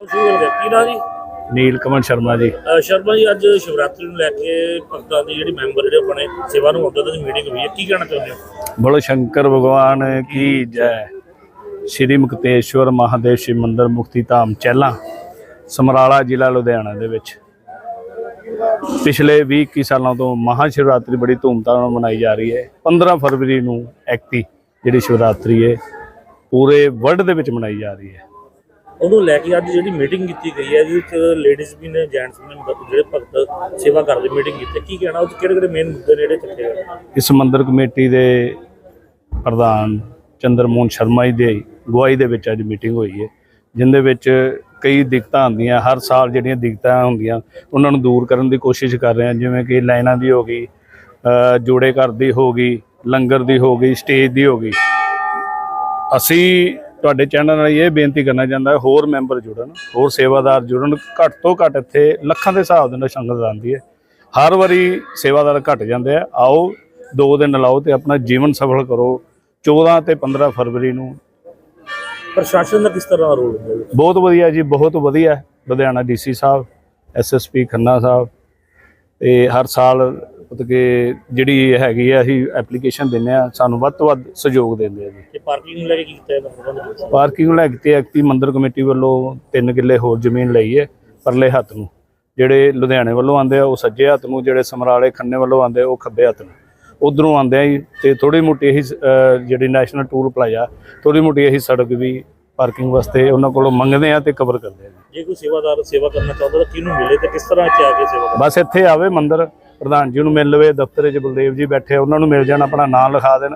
ਸ਼ੁਰੂ ਹੋ ਗਿਆ ਕੀ ਨਾ ਜੀ? ਨੀਲ ਕਮਲ ਸ਼ਰਮਾ ਜੀ। ਅਹ ਸ਼ਰਮਾ ਜੀ ਅੱਜ ਸ਼ਿਵਰਾਤਰੀ ਨੂੰ ਲੈ ਕੇ ਭਗਤਾਂ ਦੇ ਜਿਹੜੇ ਮੈਂਬਰ ਜਿਹੜੇ ਆਪਣੇ ਸੇਵਾ ਨੂੰ ਆਉਂਦੇ ਦੀ ਮੀਟਿੰਗ ਹੋਈ ਹੈ। ਕੀ ਕਹਿਣਾ ਚਾਹੁੰਦੇ ਹੋ? ਬੋਲੋ ਸ਼ੰਕਰ ਭਗਵਾਨ ਕੀ ਜੈ। ਸ਼੍ਰੀ ਮੁਕਤੇਸ਼ਵਰ ਮਹਾਦੇਵ ਸ਼ਿਵ ਮੰਦਿਰ ਮੁਕਤੀ ਧਾਮ ਚਹਿਲਾਂ ਸਮਰਾਲਾ ਜ਼ਿਲ੍ਹਾ ਲੁਧਿਆਣਾ ਦੇ ਵਿੱਚ। ਪਿਛਲੇ 20 21 ਸਾਲਾਂ ਤੋਂ ਮਹਾ ਸ਼ਿਵਰਾਤਰੀ ਬੜੀ ਧੂਮਧਾਮ ਨਾਲ ਮਨਾਈ ਜਾ ਰਹੀ ਹੈ। 15 ਫਰਵਰੀ ਨੂੰ ਐਕਤੀ ਜਿਹੜੀ ਸ਼ਿਵਰਾਤਰੀ ਹੈ ਪੂਰੇ ਵਰਲਡ ਦੇ ਵਿੱਚ ਮਨਾਈ ਜਾ ਰਹੀ ਹੈ। ਉਹਨੂੰ ਲੈ ਕੇ ਅੱਜ ਜਿਹੜੀ ਮੀਟਿੰਗ ਕੀਤੀ ਗਈ ਹੈ ਜਿਹਦੇ ਚ ਲੇਡੀਜ਼ ਵੀ ਨੇ ਜੈਂਟਸ ਵੀ ਨੇ ਜਿਹੜੇ ਭਗਤ ਸੇਵਾ ਕਰਦੇ ਮੀਟਿੰਗ ਕੀਤੀ ਕੀ ਕਹਿਣਾ ਉਹ ਕਿਹੜੇ ਕਿਹੜੇ ਮੇਨ ਮੁੱਦੇ ਨੇ ਜਿਹੜੇ ਚੱਕੇ ਗਏ ਇਸ ਮੰਦਿਰ ਕਮੇਟੀ ਦੇ ਪ੍ਰਧਾਨ ਚੰਦਰਮੋਹਨ ਸ਼ਰਮਾ ਜੀ ਦੀ ਅਗਵਾਈ ਦੇ ਵਿੱਚ ਅੱਜ ਮੀਟਿੰਗ ਹੋਈ ਹੈ, ਜਿੰਦੇ ਵਿੱਚ ਕਈ ਦਿੱਕਤਾਂ ਆਉਂਦੀਆਂ, ਹਰ ਸਾਲ ਜਿਹੜੀਆਂ ਦਿੱਕਤਾਂ ਹੁੰਦੀਆਂ, ਉਹਨਾਂ ਨੂੰ ਦੂਰ ਕਰਨ ਦੀ ਕੋਸ਼ਿਸ਼ ਕਰ ਰਹੇ ਹਾਂ, ਜਿਵੇਂ ਕਿ ਲਾਈਨਾਂ ਦੀ ਹੋ ਗਈ ਜੋੜੇ ਘਰ ਦੀ ਹੋ ਗਈ, ਲੰਗਰ ਦੀ ਹੋ ਗਈ, ਸਟੇਜ ਦੀ ਹੋ ਗਈ। ਅਸੀਂ ਤੁਹਾਡੇ ਚੈਨਲ ਨਾਲ ਇਹ ਬੇਨਤੀ ਕਰਨਾ ਚਾਹੁੰਦਾ ਹੋਰ ਮੈਂਬਰ ਜੁੜਨ ਹੋਰ ਸੇਵਾਦਾਰ ਜੁੜਨ ਘੱਟ ਤੋਂ ਘੱਟ ਇੱਥੇ ਲੱਖਾਂ ਦੇ ਹਿਸਾਬ ਦੇ ਨਾਲ ਸੰਗਤ ਆਉਂਦੀ ਹੈ। ਹਰ ਵਾਰੀ ਸੇਵਾਦਾਰ ਘਟ ਜਾਂਦੇ ਆ ਆਓ ਦੋ ਦਿਨ ਲਾਓ ਤੇ ਆਪਣਾ ਜੀਵਨ ਸਫਲ ਕਰੋ। 14 ਤੇ 15 ਫਰਵਰੀ ਨੂੰ ਪ੍ਰਸ਼ਾਸਨ ਦਾ ਕਿਸ ਤਰ੍ਹਾਂ ਰੋਲ ਹੁੰਦਾ ਹੈ ਬਹੁਤ ਵਧੀਆ ਜੀ ਬਹੁਤ ਵਧੀਆ। ਲੁਧਿਆਣਾ ਡੀਸੀ ਸਾਹਿਬ ਐਸਐਸਪੀ ਖੰਨਾ ਸਾਹਿਬ ਤੇ ਹਰ ਸਾਲ ਮਤਲਬ ਕਿ ਜਿਹੜੀ ਹੈਗੀ ਆ ਅਸੀਂ ਐਪਲੀਕੇਸ਼ਨ ਦਿੰਦੇ ਆ ਸਾਨੂੰ ਵੱਧ ਤੋਂ ਵੱਧ ਸਹਿਯੋਗ ਦਿੰਦੇ ਆ ਜੀ। ਕਿ ਪਾਰਕਿੰਗ ਨੂੰ ਲੈ ਕੇ ਕੀ ਕੀਤਾ ਪ੍ਰਬੰਧ ਪਾਰਕਿੰਗ ਲੈ ਕੇ ਤੇ ਐਕਟੀ ਮੰਦਿਰ ਕਮੇਟੀ ਵੱਲੋਂ 3 ਕਿੱਲੇ ਹੋਰ ਜ਼ਮੀਨ ਲਈ ਹੈ ਪਰਲੇ ਹੱਥ ਨੂੰ। ਜਿਹੜੇ ਲੁਧਿਆਣੇ ਵੱਲੋਂ ਆਉਂਦੇ ਆ ਉਹ ਸੱਜੇ ਹੱਥ ਨੂੰ ਜਿਹੜੇ ਸਮਰਾਲੇ ਖੰਨੇ ਵੱਲੋਂ ਆਉਂਦੇ ਆ ਉਹ ਖੱਬੇ ਹੱਥ ਨੂੰ। ਉਧਰੋਂ ਆਉਂਦੇ ਆ ਜੀ ਤੇ ਥੋੜੀ ਮੋਟੀ ਇਹੀ ਜਿਹੜੀ ਨੈਸ਼ਨਲ ਟੂਲ ਪਲਾਜ਼ਾ ਥੋੜੀ ਮੋਟੀ ਇਹੀ ਸੜਕ ਵੀ ਪਾਰਕਿੰਗ ਵਾਸਤੇ ਉਹਨਾਂ ਕੋਲੋਂ ਮੰਗਦੇ ਆ ਤੇ ਕਵਰ ਕਰਦੇ ਆ ਜੀ। ਜੇ ਕੋਈ ਸੇਵਾਦਾਰ ਸੇਵਾ ਕਰਨਾ ਚਾਹੁੰਦਾ ਤਾਂ ਕਿਹਨੂੰ ਮਿਲੇ ਤੇ ਕਿਸ ਤਰ੍ਹਾਂ ਇੱਥੇ ਆ ਕੇ ਸੇਵਾ ਬਸ ਇੱਥੇ ਆਵੇ ਮੰਦਿਰ ਪ੍ਰਧਾਨ ਜੀ ਨੂੰ ਮਿਲ ਲਵੇ ਦਫ਼ਤਰ 'ਚ ਬਲਦੇਵ ਜੀ ਬੈਠੇ ਉਹਨਾਂ ਨੂੰ ਮਿਲ ਜਾਣ ਆਪਣਾ ਨਾਮ ਲਿਖਾ ਦੇਣ।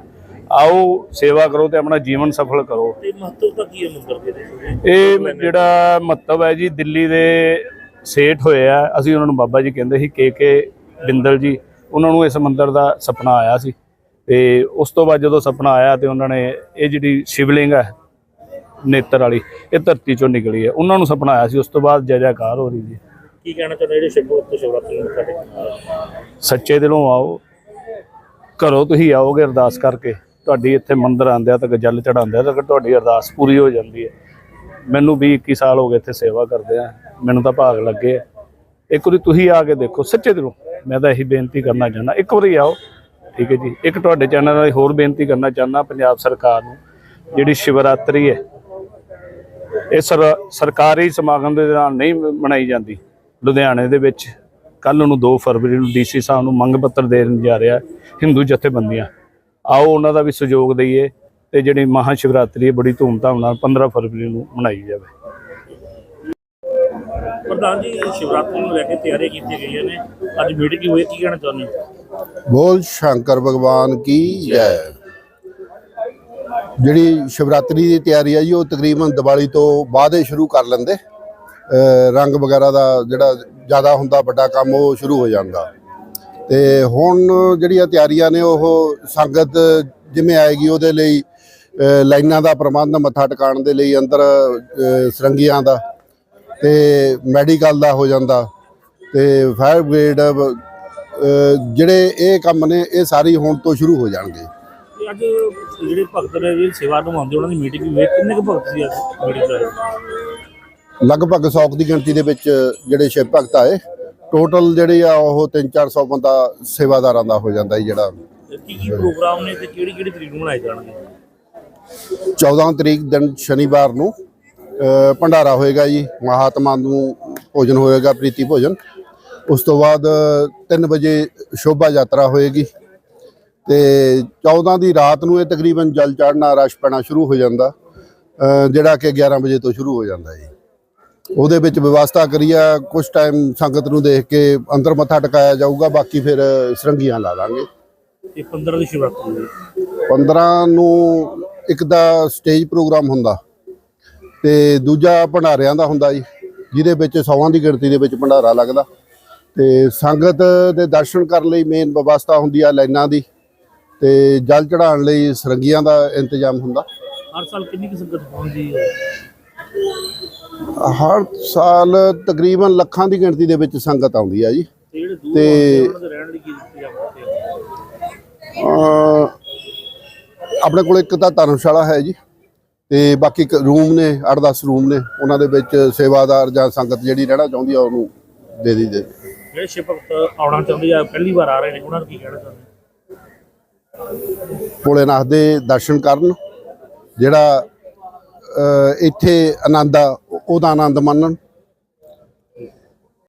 ਆਓ ਸੇਵਾ ਕਰੋ ਤੇ ਆਪਣਾ ਜੀਵਨ ਸਫਲ ਕਰੋ। ਤੇ ਮਹੱਤਵਤਾ ਕੀ ਹੈ ਮੰਦਰ ਦੇ ਦੇ ਇਹ ਜਿਹੜਾ ਮਹੱਤਵ ਹੈ ਜੀ ਦਿੱਲੀ ਦੇ ਸੇਠ ਹੋਏ ਆ। ਅਸੀਂ ਉਹਨਾਂ ਨੂੰ ਬਾਬਾ ਜੀ ਕਹਿੰਦੇ ਸੀ ਕੇ ਕੇ ਬਿੰਦਲ ਜੀ। ਉਹਨਾਂ ਨੂੰ ਇਸ ਮੰਦਿਰ ਦਾ ਸੁਪਨਾ ਆਇਆ ਸੀ। ਤੇ ਉਸ ਤੋਂ ਬਾਅਦ ਜਦੋਂ ਸੁਪਨਾ ਆਇਆ ਤੇ ਉਹਨਾਂ ਨੇ ਇਹ ਜਿਹੜੀ ਸ਼ਿਵਲਿੰਗ ਹੈ ਨੇਤਰ ਵਾਲੀ ਇਹ ਧਰਤੀ ਚੋਂ ਨਿਕਲੀ ਹੈ। ਉਹਨਾਂ ਨੂੰ ਸੁਪਨਾ ਆਇਆ ਸੀ ਉਸ ਤੋਂ ਬਾਅਦ ਜੈ ਜੈਕਾਰ ਹੋ ਰਹੀ ਜੀ। ਕੀ ਕਹਿਣਾ ਚਾਹੁੰਦੇ ਜਿਹੜੇ ਸ਼ਿਵ ਤੇ ਸ਼ਿਵਰਾਤਰੀ ਨੂੰ ਸਾਡੇ? ਸੱਚੇ ਦਿਲੋਂ ਆਓ। ਘਰੋਂ ਤੁਸੀਂ ਆਓਗੇ ਅਰਦਾਸ ਕਰਕੇ, ਤੁਹਾਡੀ ਇੱਥੇ ਮੰਦਿਰ ਆਂਦਿਆਂ ਤੱਕ, ਜਲ ਚੜਾਉਂਦਿਆਂ ਤੱਕ ਤੁਹਾਡੀ ਅਰਦਾਸ ਪੂਰੀ ਹੋ ਜਾਂਦੀ ਹੈ। ਮੈਨੂੰ ਵੀ 21 ਸਾਲ ਹੋ ਗਏ ਇੱਥੇ ਸੇਵਾ ਕਰਦੇ ਆ। ਮੈਨੂੰ ਤਾਂ ਭਾਗ ਲੱਗੇ ਆ। ਇੱਕ ਵਾਰੀ ਤੁਸੀਂ ਆ ਕੇ ਦੇਖੋ, ਸੱਚੇ ਦਿਲੋਂ। ਮੈਂ ਤਾਂ ਇਹੀ ਬੇਨਤੀ ਕਰਨਾ ਚਾਹੁੰਦਾ, ਇੱਕ ਵਾਰੀ ਆਓ। ਠੀਕ ਹੈ ਜੀ। ਇੱਕ ਤੁਹਾਡੇ ਚੈਨਲ ਨਾਲ ਹੋਰ ਬੇਨਤੀ ਕਰਨਾ ਚਾਹੁੰਦਾ, ਪੰਜਾਬ ਸਰਕਾਰ ਨੂੰ, ਜਿਹੜੀ ਸ਼ਿਵਰਾਤਰੀ ਹੈ, ਇਹ ਸਰਕਾਰੀ ਸਮਾਗਮ ਦੇ ਨਾਲ ਨਹੀਂ ਮਨਾਈ ਜਾਂਦੀ। ਲੁਧਿਆਣੇ ਦੇ ਵਿੱਚ ਕੱਲ ਨੂੰ 2 ਫਰਵਰੀ ਨੂੰ ਡੀਸੀ ਸਾਹਿਬ ਨੂੰ ਮੰਗ ਪੱਤਰ ਦੇਣ ਜਾ ਰਿਹਾ ਹਿੰਦੂ ਜਥੇਬੰਦੀਆਂ। ਆਓ ਉਹਨਾਂ ਦਾ ਵੀ ਸਹਿਯੋਗ ਦਈਏ ਤੇ ਜਿਹੜੀ ਮਹਾ ਸ਼ਿਵਰਾਤਰੀ ਹੈ ਬੜੀ ਧੂਮਧਾਮ ਨਾਲ 15 ਫਰਵਰੀ ਨੂੰ ਮਨਾਈ ਜਾਵੇ। ਪ੍ਰਧਾਨ ਜੀ ਸ਼ਿਵਰਾਤਰੀ ਨੂੰ ਲੈ ਕੇ ਤਿਆਰੀਆਂ ਕੀਤੀਆਂ ਗਈਆਂ ਨੇ। ਅੱਜ ਮੀਟਿੰਗ ਹੋਈ ਕੀ ਕਹਿਣਾ ਚਾਹੁੰਦੇ ਹੋ? ਬੋਲ ਸ਼ੰਕਰ ਭਗਵਾਨ ਕੀ ਜੈ। ਜਿਹੜੀ ਸ਼ਿਵਰਾਤਰੀ ਦੀ ਤਿਆਰੀ ਹੈ ਜੀ ਉਹ ਤਕਰੀਬਨ ਦੀਵਾਲੀ ਤੋਂ ਬਾਅਦ ਹੀ ਸ਼ੁਰੂ ਕਰ ਲੈਂਦੇ। ਰੰਗ ਵਗੈਰਾ ਦਾ ਜਿਹੜਾ ਜ਼ਿਆਦਾ ਹੁੰਦਾ, ਵੱਡਾ ਕੰਮ, ਉਹ ਸ਼ੁਰੂ ਹੋ ਜਾਂਦਾ। ਤੇ ਹੁਣ ਜਿਹੜੀਆਂ ਤਿਆਰੀਆਂ ਨੇ, ਉਹ ਸੰਗਤ ਜਿਵੇਂ ਆਏਗੀ, ਉਹਦੇ ਲਈ ਲਾਈਨਾਂ ਦਾ ਪ੍ਰਬੰਧ ਮੱਥਾ ਟਿਕਾਣ ਦੇ ਲਈ ਅੰਦਰ, ਅਹ, ਸਰੰਗੀਆਂ ਦਾ ਤੇ ਮੈਡੀਕਲ ਦਾ ਹੋ ਜਾਂਦਾ ਤੇ ਫਾਇਰ ਬ੍ਰਿਗੇਡ ਜਿਹੜੇ ਇਹ ਕੰਮ ਨੇ, ਇਹ ਸਾਰੀ ਹੁਣ ਤੋਂ ਸ਼ੁਰੂ ਹੋ ਜਾਣਗੇ। ਅੱਜ ਜਿਹੜੇ ਭਗਤ ਨੇ ਜਿਹੜੀ ਸੇਵਾ ਨੂੰ ਆਉਂਦੇ ਉਹਨਾਂ ਦੀ ਮੀਟਿੰਗ ਵੀ ਕਿੰਨੇ ਕੁ ਭਗਤ ਸੀ ਅੱਜ ਮੀਟਿੰਗ ਦਾ ਲਗਭਗ 100 ਦੀ ਗਿਣਤੀ ਦੇ ਵਿੱਚ ਜਿਹੜੇ ਸ਼ਿਵ ਭਗਤ ਆਏ ਟੋਟਲ ਜਿਹੜੇ ਆ ਉਹ 3-400 ਬੰਦਾ ਸੇਵਾਦਾਰਾਂ ਦਾ ਹੋ ਜਾਂਦਾ ਜੀ ਜਿਹੜਾ। ਕੀ ਕੀ ਪ੍ਰੋਗਰਾਮ ਨੇ ਤੇ ਕਿਹੜੀ ਕਿਹੜੀ ਤਰੀਕ ਨੂੰ ਮਨਾਏ ਜਾਣਗੇ? 14 ਤਰੀਕ ਦਿਨ ਸ਼ਨੀਵਾਰ ਨੂੰ ਭੰਡਾਰਾ ਹੋਏਗਾ ਜੀ ਮਹਾਤਮਾ ਨੂੰ ਭੋਜਨ ਹੋਏਗਾ ਪ੍ਰੀਤੀ ਭੋਜਨ। ਉਸ ਤੋਂ ਬਾਅਦ 3 ਵਜੇ ਸ਼ੋਭਾ ਯਾਤਰਾ ਹੋਏਗੀ। ਤੇ 14 ਦੀ ਰਾਤ ਨੂੰ ਇਹ ਤਕਰੀਬਨ ਜਲ ਚੜ੍ਹਨਾ ਰਸ਼ ਪੈਣਾ ਸ਼ੁਰੂ ਹੋ ਜਾਂਦਾ। ਜਿਹੜਾ ਕਿ 11 ਵਜੇ ਤੋਂ ਸ਼ੁਰੂ ਹੋ ਜਾਂਦਾ ਜੀ। ਉਹਦੇ ਵਿੱਚ ਵਿਵਸਥਾ ਕਰੀਆ ਕੁਝ ਟਾਈਮ ਸੰਗਤ ਨੂੰ ਦੇਖ ਕੇ ਅੰਦਰ ਮੱਥਾ ਟਿਕਾਇਆ ਜਾਊਗਾ ਬਾਕੀ ਫਿਰ ਸਰੰਗੀਆਂ ਲਾ ਦਾਂਗੇ ਤੇ 15 ਦੀ ਹੋਈ 15 ਨੂੰ ਇੱਕ ਦਾ ਸਟੇਜ ਪ੍ਰੋਗਰਾਮ ਹੁੰਦਾ ਤੇ ਦੂਜਾ ਭੰਡਾਰਿਆਂ ਦਾ ਹੁੰਦਾ ਜੀ ਜਿਹਦੇ ਵਿੱਚ ਸੌਵਾਂ ਦੀ ਗਿਣਤੀ ਦੇ ਵਿੱਚ ਭੰਡਾਰਾ ਲੱਗਦਾ ਤੇ ਸੰਗਤ ਦੇ ਦਰਸ਼ਨ ਕਰਨ ਲਈ ਮੇਨ ਵਿਵਸਥਾ ਹੁੰਦੀ ਆ ਲਾਈਨਾਂ ਦੀ ਤੇ ਜਲ ਚੜਾਉਣ ਲਈ ਸਰੰਗੀਆਂ ਦਾ ਇੰਤਜ਼ਾਮ ਹੁੰਦਾ। ਹਰ ਸਾਲ ਕਿੰਨੀ ਕੁ ਸੰਗਤ ਪਹੁੰਚਦੀ ਹੈ? ਹਰ ਸਾਲ ਤਕਰੀਬਨ ਲੱਖਾਂ ਦੀ ਗਿਣਤੀ ਦੇ ਵਿੱਚ ਸੰਗਤ ਆਉਂਦੀ ਆ ਜੀ। ਤੇ ਆਪਣੇ ਕੋਲ ਇੱਕ ਤਾਂ ਧਰਮਸ਼ਾਲਾ ਹੈ ਜੀ ਤੇ ਬਾਕੀ ਰੂਮ ਨੇ 8-10 ਰੂਮ ਨੇ ਉਹਨਾਂ ਦੇ ਵਿੱਚ ਸੇਵਾਦਾਰ ਜਾਂ ਸੰਗਤ ਜਿਹੜੀ ਰਹਿਣਾ ਚਾਹੁੰਦੀ ਆ ਉਹਨੂੰ ਦੇ ਦੀ ਦੇ ਜਿਹੜੇ ਆਉਣਾ ਚਾਹੁੰਦੇ ਆ ਪਹਿਲੀ ਵਾਰ ਆ ਰਹੇ ਨੇ ਉਹਨਾਂ ਨੂੰ ਕੀ ਕਹਿਣਾ ਚਾਹੁੰਦੇ ਭੋਲੇਨਾਥ ਦੇ ਦਰਸ਼ਨ ਕਰਨ ਜਿਹੜਾ ਇੱਥੇ ਆਨੰਦ ਆ ਉਹਦਾ ਆਨੰਦ ਮਾਣਨ।